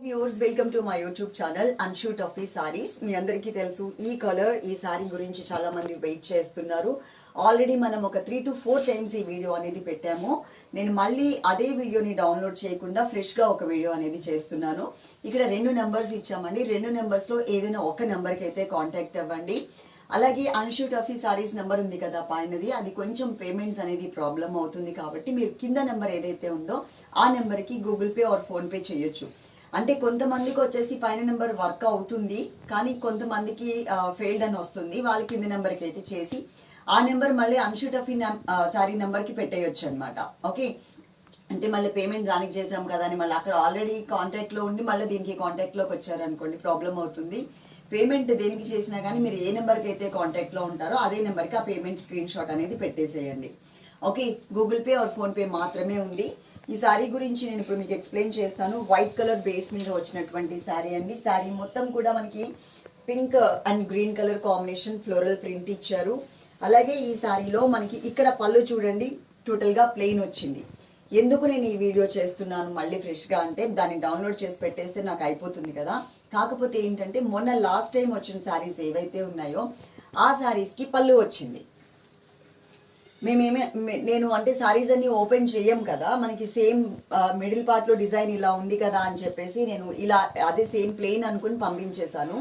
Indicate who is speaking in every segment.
Speaker 1: Viewers welcome to my YouTube channel అన్షూట్ of ఈ సారీస్ మీ అందరికీ తెలుసు ఈ కలర్ ఈ సారీ గురించి చాలా మంది వెయిట్ చేస్తున్నారు. ఆల్రెడీ మనం ఒక త్రీ టు ఫోర్ టైమ్స్ ఈ వీడియో అనేది పెట్టాము. నేను మళ్ళీ అదే వీడియోని డౌన్లోడ్ చేయకుండా ఫ్రెష్గా ఒక వీడియో అనేది చేస్తున్నాను. ఇక్కడ రెండు నెంబర్స్ ఇచ్చామండి. రెండు నెంబర్స్లో ఏదైనా ఒక నెంబర్కి అయితే కాంటాక్ట్ అవ్వండి. అలాగే అన్షూట్ ఆఫ్ ఈ సారీస్ నెంబర్ ఉంది కదా పైనది. అది కొంచెం పేమెంట్స్ అనేది ప్రాబ్లం అవుతుంది కాబట్టి మీరు కింద నెంబర్ ఏదైతే ఉందో ఆ నెంబర్కి గూగుల్ పే ఆర్ ఫోన్పే చేయొచ్చు. అంటే కొంతమందికి వచ్చేసి పైన నెంబర్ వర్క్ అవుతుంది కానీ కొంతమందికి ఫెయిల్డ్ అని వస్తుంది. వాళ్ళ కింద నెంబర్కి అయితే చేసి ఆ నెంబర్ మళ్ళీ అన్షుటఫీ సారీ నెంబర్కి పెట్టేయొచ్చు అనమాట ఓకే? అంటే మళ్ళీ పేమెంట్ దానికి చేసాం కదా అని మళ్ళీ అక్కడ ఆల్రెడీ కాంటాక్ట్లో ఉండి మళ్ళీ దీనికి కాంటాక్ట్లోకి వచ్చారనుకోండి ప్రాబ్లం అవుతుంది. పేమెంట్ దేనికి చేసినా కానీ మీరు ఏ నెంబర్కి అయితే కాంటాక్ట్లో ఉంటారో అదే నెంబర్కి ఆ పేమెంట్ స్క్రీన్ షాట్ అనేది పెట్టేసేయండి. Okay? Google Pay or PhonePe మాత్రమే ఉంది. ఈ శారీ గురించి నేను ఇప్పుడు మీకు ఎక్స్ప్లెయిన్ చేస్తాను. వైట్ కలర్ బేస్ మీద వచ్చినటువంటి శారీ అండి. శారీ మొత్తం కూడా మనకి pink and green colour combination floral print ఇచ్చారు. అలాగే ఈ శారీలో మనకి ఇక్కడ పళ్ళు చూడండి టోటల్గా ప్లెయిన్ వచ్చింది. ఎందుకు నేను ఈ వీడియో చేస్తున్నాను మళ్ళీ ఫ్రెష్గా అంటే దాన్ని డౌన్లోడ్ చేసి పెట్టేస్తే నాకు అయిపోతుంది కదా. కాకపోతే ఏంటంటే మొన్న లాస్ట్ టైం వచ్చిన శారీస్ ఏవైతే ఉన్నాయో ఆ శారీస్కి పళ్ళు వచ్చింది. మేమేమే నేను అంటే సారీస్ అన్ని ఓపెన్ చేయం కదా మనకి సేమ్ మిడిల్ పార్ట్లో డిజైన్ ఇలా ఉంది కదా అని చెప్పేసి నేను ఇలా అదే సేమ్ ప్లెయిన్ అనుకుని పంపించేశాను.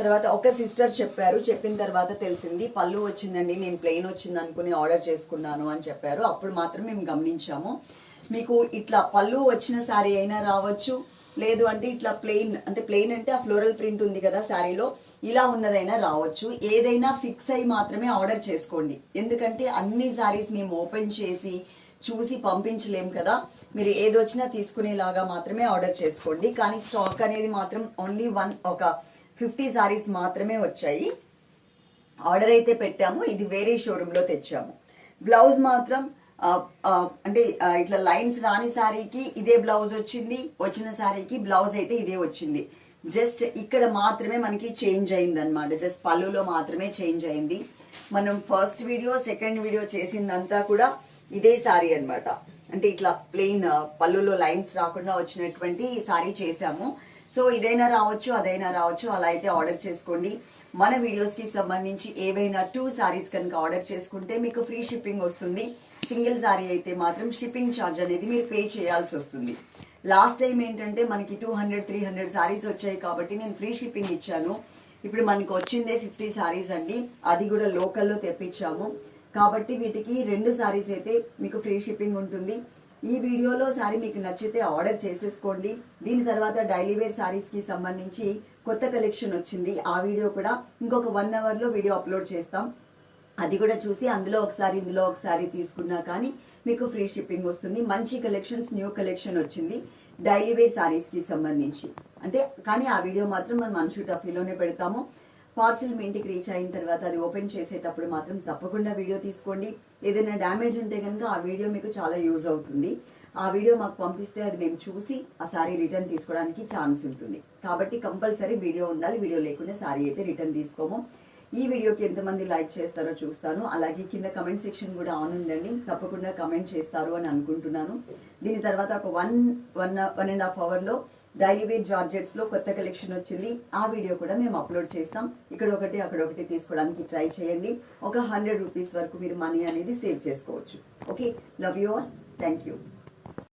Speaker 1: తర్వాత ఒక సిస్టర్ చెప్పారు చెప్పిన తర్వాత తెలిసింది పళ్ళు వచ్చిందండి నేను ప్లెయిన్ వచ్చింది అనుకుని ఆర్డర్ చేసుకున్నాను అని చెప్పారు. అప్పుడు మాత్రం మేము గమనించాము. మీకు ఇట్లా పళ్ళు వచ్చిన శారీ అయినా రావచ్చు లేదు అంటే ఇట్లా ప్లెయిన్ అంటే ప్లెయిన్ అంటే ఆ ఫ్లోరల్ ప్రింట్ ఉంది కదా శారీలో ఇలా ఉన్నదైనా రావచ్చు. ఏదైనా ఫిక్స్ అయి మాత్రమే ఆర్డర్ చేసుకోండి. ఎందుకంటే అన్ని శారీస్ మేము ఓపెన్ చేసి చూసి పంపించలేం కదా. మీరు ఏదొచ్చినా తీసుకునేలాగా మాత్రమే ఆర్డర్ చేసుకోండి. కానీ స్టాక్ అనేది మాత్రం ఓన్లీ వన్ ఒక ఫిఫ్టీ శారీస్ మాత్రమే వచ్చాయి. ఆర్డర్ అయితే పెట్టాము. ఇది వేరే షోరూంలో తెచ్చాము. బ్లౌజ్ మాత్రం అంటే ఇట్లా లైన్స్ రాని శారీకి ఇదే బ్లౌజ్ వచ్చింది వచ్చిన శారీకి బ్లౌజ్ అయితే ఇదే వచ్చింది. జస్ట్ ఇక్కడ మాత్రమే మనకి చేంజ్ అయింది అనమాట జస్ట్ పళ్ళులో మాత్రమే చేంజ్ అయింది. మనం ఫస్ట్ వీడియో సెకండ్ వీడియో చేసిందంతా కూడా ఇదే శారీ అనమాట అంటే ఇట్లా ప్లెయిన్ uh, పళ్ళులో లైన్స్ రాకుండా వచ్చినటువంటి శారీ చేసాము సో ఇదైనా రావచ్చు అదైనా రావచ్చు అలా అయితే ఆర్డర్ చేసుకోండి. మన వీడియోస్కి సంబంధించి ఏవైనా టూ సారీస్ కనుక ఆర్డర్ చేసుకుంటే మీకు ఫ్రీ షిప్పింగ్ వస్తుంది. సింగిల్ సారీ అయితే మాత్రం షిప్పింగ్ ఛార్జ్ అనేది మీరు పే చేయాల్సి వస్తుంది. లాస్ట్ టైం ఏంటంటే మనకి two hundred three hundred sarees వచ్చాయి కాబట్టి నేను ఫ్రీ షిప్పింగ్ ఇచ్చాను. ఇప్పుడు మనకు వచ్చిందే ఫిఫ్టీ సారీస్ అండి. అది కూడా లోకల్లో తెప్పించాము. కాబట్టి వీటికి రెండు సారీస్ అయితే మీకు ఫ్రీ షిప్పింగ్ ఉంటుంది. ఈ వీడియోలో శారీ మీకు నచ్చితే ఆర్డర్ చేసేసుకోండి. దీని తర్వాత డైలీ వేర్ శారీస్కి సంబంధించి కొత్త కలెక్షన్ వచ్చింది. ఆ వీడియో కూడా ఇంకొక వన్ అవర్లో వీడియో అప్లోడ్ చేస్తాం. అది కూడా చూసి అందులో ఒకసారి ఇందులో ఒకసారి తీసుకున్నా కానీ మీకు ఫ్రీ షిప్పింగ్ వస్తుంది. మంచి కలెక్షన్స్ న్యూ కలెక్షన్ వచ్చింది డైలీ వేర్ శారీస్కి సంబంధించి. అంటే కానీ ఆ వీడియో మాత్రం మనం మనుషు టఫీలోనే పెడతాము. పార్సిల్ మీ ఇంటికి రీచ్ అయిన తర్వాత అది ఓపెన్ చేసేటప్పుడు మాత్రం తప్పకుండా వీడియో తీసుకోండి. ఏదైనా డ్యామేజ్ ఉంటే కనుక ఆ వీడియో మీకు చాలా యూజ్ అవుతుంది. ఆ వీడియో మాకు పంపిస్తే అది మేము చూసి ఆ సారీ రిటర్న్ తీసుకోవడానికి ఛాన్స్ ఉంటుంది. కాబట్టి కంపల్సరీ వీడియో ఉండాలి వీడియో లేకుండా సారీ అయితే రిటర్న్ తీసుకోము. ఈ వీడియోకి ఎంతమంది లైక్ చేస్తారో చూస్తాను. అలాగే కింద కమెంట్ సెక్షన్ కూడా ఆన్ ఉందండి. తప్పకుండా కమెంట్ చేస్తారు అని అనుకుంటున్నాను. దీని తర్వాత ఒక one one one and half అవర్లో డైలీ వేర్ జార్జెట్స్లో కొత్త కలెక్షన్ వచ్చింది. ఆ వీడియో కూడా మేము అప్లోడ్ చేస్తాం. ఇక్కడ ఒకటి అక్కడ ఒకటి తీసుకోవడానికి ట్రై చేయండి. ఒక హండ్రెడ్ రూపీస్ వరకు మీరు మనీ అనేది సేవ్ చేసుకోవచ్చు. Okay love you all thank you